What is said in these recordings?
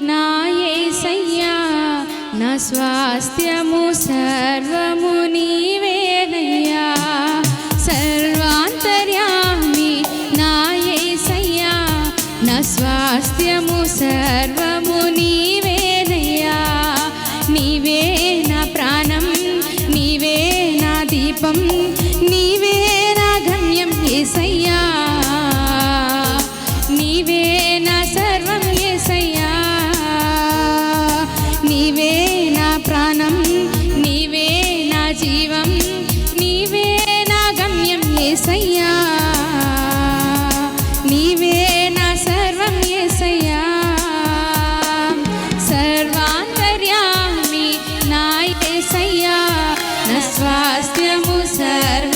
నా యేసయ్యా నా స్వాస్థ్యము సర్వము నీవేనయ్యా. సర్వాంతర్యామి నా యేసయ్యా నా స్వాస్థ్యము సర్వము నీవేనయ్యా. నీవే నా ప్రాణం నీవే నా దీపం జీవం నీవే నా గమ్యం ఏసయ్యా. నీవే నా సర్వం ఏసయ్యా. సర్వాంతర్యామి నా ఏసయ్యా. నా స్వాస్థ్యము సర్వ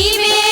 Beaming.